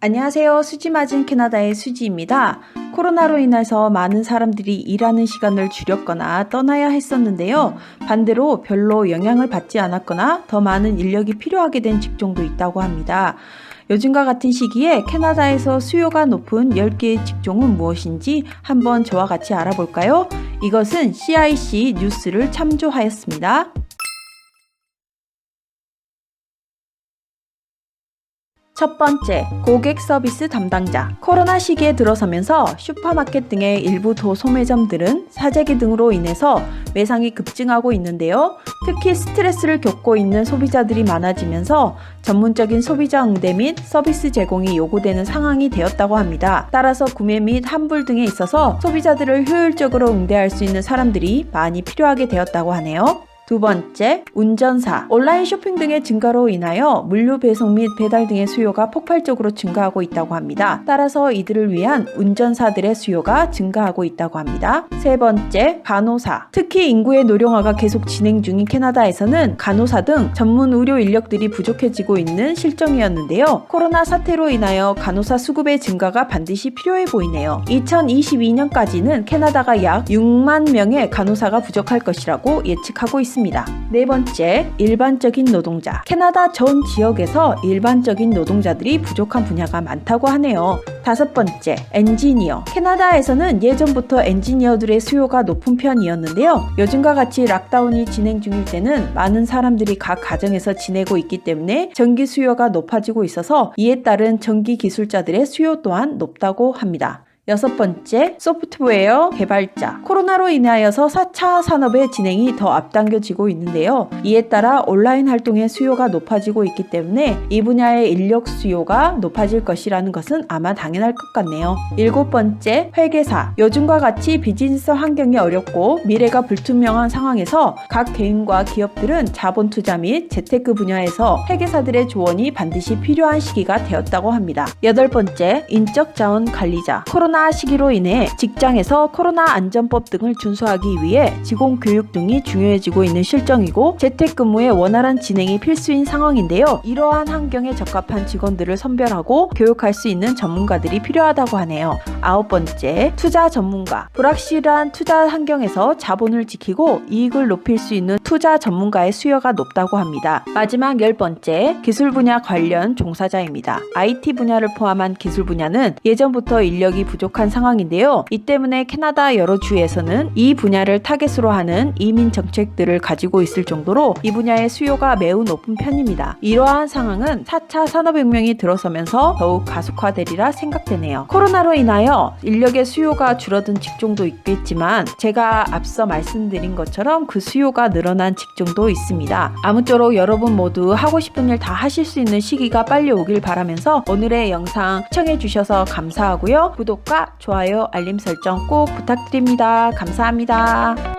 안녕하세요. 수지 맞은 캐나다의 수지입니다. 코로나로 인해서 많은 사람들이 일하는 시간을 줄였거나 떠나야 했었는데요. 반대로 별로 영향을 받지 않았거나 더 많은 인력이 필요하게 된 직종도 있다고 합니다. 요즘과 같은 시기에 캐나다에서 수요가 높은 10개의 직종은 무엇인지 한번 저와 같이 알아볼까요? 이것은 CIC 뉴스를 참조하였습니다. 첫 번째, 고객 서비스 담당자. 코로나 시기에 들어서면서 슈퍼마켓 등의 일부 도소매점들은 사재기 등으로 인해서 매상이 급증하고 있는데요. 특히 스트레스를 겪고 있는 소비자들이 많아지면서 전문적인 소비자 응대 및 서비스 제공이 요구되는 상황이 되었다고 합니다. 따라서 구매 및 환불 등에 있어서 소비자들을 효율적으로 응대할 수 있는 사람들이 많이 필요하게 되었다고 하네요. 두 번째, 운전사. 온라인 쇼핑 등의 증가로 인하여 물류 배송 및 배달 등의 수요가 폭발적으로 증가하고 있다고 합니다. 따라서 이들을 위한 운전사들의 수요가 증가하고 있다고 합니다. 세 번째, 간호사. 특히 인구의 노령화가 계속 진행 중인 캐나다에서는 간호사 등 전문 의료 인력들이 부족해지고 있는 실정이었는데요. 코로나 사태로 인하여 간호사 수급의 증가가 반드시 필요해 보이네요. 2022년까지는 캐나다가 약 6만 명의 간호사가 부족할 것이라고 예측하고 있습니다. 네 번째, 일반적인 노동자. 캐나다 전 지역에서 일반적인 노동자들이 부족한 분야가 많다고 하네요. 다섯 번째, 엔지니어. 캐나다에서는 예전부터 엔지니어들의 수요가 높은 편이었는데요. 요즘과 같이 락다운이 진행 중일 때는 많은 사람들이 각 가정에서 지내고 있기 때문에 전기 수요가 높아지고 있어서 이에 따른 전기 기술자들의 수요 또한 높다고 합니다. 여섯 번째, 소프트웨어 개발자. 코로나로 인하여서 4차 산업의 진행이 더 앞당겨지고 있는데요. 이에 따라 온라인 활동의 수요가 높아지고 있기 때문에 이 분야의 인력 수요가 높아질 것이라는 것은 아마 당연할 것 같네요. 일곱 번째, 회계사. 요즘과 같이 비즈니스 환경이 어렵고 미래가 불투명한 상황에서 각 개인과 기업들은 자본 투자 및 재테크 분야에서 회계사들의 조언이 반드시 필요한 시기가 되었다고 합니다. 여덟 번째, 인적 자원 관리자. 코로나 시기로 인해 직장에서 코로나 안전법 등을 준수하기 위해 직원 교육 등이 중요해지고 있는 실정이고 재택근무의 원활한 진행이 필수인 상황인데요. 이러한 환경에 적합한 직원들을 선별하고 교육할 수 있는 전문가들이 필요하다고 하네요. 아홉 번째, 투자 전문가. 불확실한 투자 환경에서 자본을 지키고 이익을 높일 수 있는 투자 전문가의 수요가 높다고 합니다. 마지막 열 번째, 기술 분야 관련 종사자입니다. IT 분야를 포함한 기술 분야는 예전부터 인력이 부족한 상황인데요. 이 때문에 캐나다 여러 주에서는 이 분야를 타겟으로 하는 이민 정책들을 가지고 있을 정도로 이 분야의 수요가 매우 높은 편입니다. 이러한 상황은 4차 산업혁명이 들어서면서 더욱 가속화되리라 생각되네요. 코로나로 인하여 인력의 수요가 줄어든 직종도 있겠지만 제가 앞서 말씀드린 것처럼 그 수요가 늘어난 직종도 있습니다. 아무쪼록 여러분 모두 하고 싶은 일 다 하실 수 있는 시기가 빨리 오길 바라면서 오늘의 영상 시청해 주셔서 감사하고요. 구독과 좋아요, 알림 설정 꼭 부탁드립니다. 감사합니다.